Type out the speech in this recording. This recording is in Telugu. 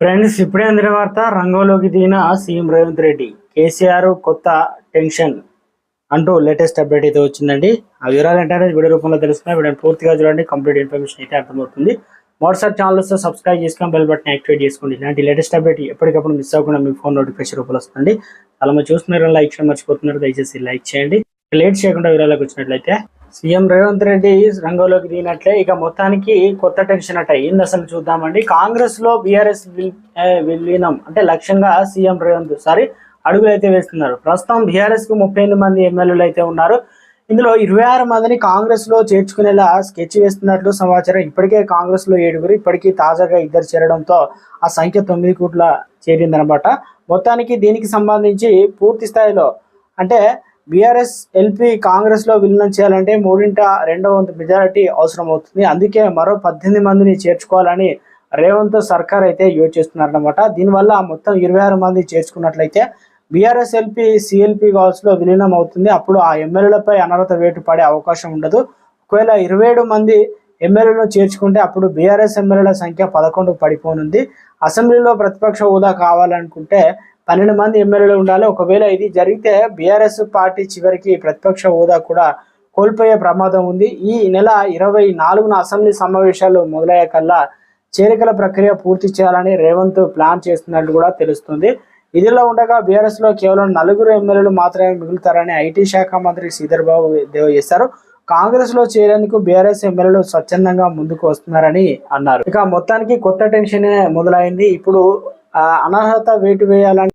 ఫ్రెండ్స్ ఇప్పుడే అందిన వార్త రంగంలోకి దిగిన సీఎం రేవంత్ రెడ్డి. కేసీఆర్ కొత్త టెన్షన్ అంటూ లేటెస్ట్ అప్డేట్ అయితే వచ్చిందండి. ఆ వివరాలు ఏంటంటే వీడియో రూపంలో తెలుసుకున్న వీడియో పూర్తిగా చూడండి. కంప్లీట్ ఇన్ఫర్మేషన్ అయితే అర్థమవుతుంది వాట్సాప్ ఛానల్స్ సబ్స్క్రైబ్ చేసుకొని బెల్ బటన్ యాక్టివేట్ చేసుకోండి. ఇలాంటి లేటెస్ట్ అప్డేట్ ఎప్పటికప్పుడు మిస్ అవ్వకుండా మీ ఫోన్ నోటిఫికేషన్ రూపంలో వస్తుంది చాలా మంది చూస్తున్నారు లైక్ చేయడం మర్చిపోతున్నారు. దయచేసి లైక్ చేయండి. లేట్ చేయకుండా వివరాలకు వచ్చినట్లయితే సీఎం రేవంత్ రెడ్డి రంగంలోకి దిగినట్లే ఇక మొత్తానికి కొత్త టెన్షన్ అట. ఏంది అసలు చూద్దామండి? కాంగ్రెస్లో బీఆర్ఎస్ విలీనం అంటే లక్ష్యంగా సీఎం రేవంత్ సారీ అడుగులు అయితే వేస్తున్నారు. ప్రస్తుతం బీఆర్ఎస్కు ముప్పై ఎనిమిది మంది ఎమ్మెల్యేలు అయితే ఉన్నారు. ఇందులో ఇరవై ఆరు మందిని కాంగ్రెస్లో చేర్చుకునేలా స్కెచ్ వేస్తున్నట్లు సమాచారం. ఇప్పటికే కాంగ్రెస్లో ఏడుగురు ఇప్పటికీ తాజాగా ఇద్దరు చేరడంతో ఆ సంఖ్య తొమ్మిది కోట్ల చేరిందనమాట. మొత్తానికి దీనికి సంబంధించి పూర్తి స్థాయిలో అంటే బీఆర్ఎస్ ఎల్పీ కాంగ్రెస్లో విలీనం చేయాలంటే మూడింట రెండవ వంతు మెజారిటీ అవసరం అవుతుంది అందుకే మరో పద్దెనిమిది మందిని చేర్చుకోవాలని రేవంత్ సర్కార్ అయితే యోచిస్తున్నారన్నమాట. దీనివల్ల మొత్తం ఇరవై ఆరు మంది చేర్చుకున్నట్లయితే బీఆర్ఎస్ ఎల్పీ సిఎల్పీ లో విలీనం అవుతుంది అప్పుడు ఆ ఎమ్మెల్యేలపై అనర్హత వేటు పడే అవకాశం ఉండదు. ఒకవేళ ఇరవై ఏడు మంది ఎమ్మెల్యేలను చేర్చుకుంటే అప్పుడు బీఆర్ఎస్ ఎమ్మెల్యేల సంఖ్య పదకొండు పడిపోనుంది. అసెంబ్లీలో ప్రతిపక్ష హోదా కావాలనుకుంటే పన్నెండు మంది ఎమ్మెల్యేలు ఉండాలి. ఒకవేళ ఇది జరిగితే బీఆర్ఎస్ పార్టీ చివరికి ప్రతిపక్ష హోదా కూడా కోల్పోయే ప్రమాదం ఉంది. ఈ నెల ఇరవై నాలుగున అసెంబ్లీ సమావేశాలు మొదలయ్యాకల్లా చేరికల ప్రక్రియ పూర్తి చేయాలని రేవంత్ ప్లాన్ చేస్తున్నట్టు కూడా తెలుస్తుంది. ఇదిలో ఉండగా బీఆర్ఎస్లో కేవలం నలుగురు ఎమ్మెల్యేలు మాత్రమే మిగులుతారని ఐటీ శాఖ మంత్రి శ్రీధర్ బాబు చేశారు. కాంగ్రెస్లో చేరేందుకు బీఆర్ఎస్ ఎమ్మెల్యేలు స్వచ్ఛందంగా ముందుకు వస్తున్నారని అన్నారు. ఇక మొత్తానికి కొత్త టెన్షన్ మొదలైంది. ఇప్పుడు ఆ, అనర్హత వేటు వేయాలని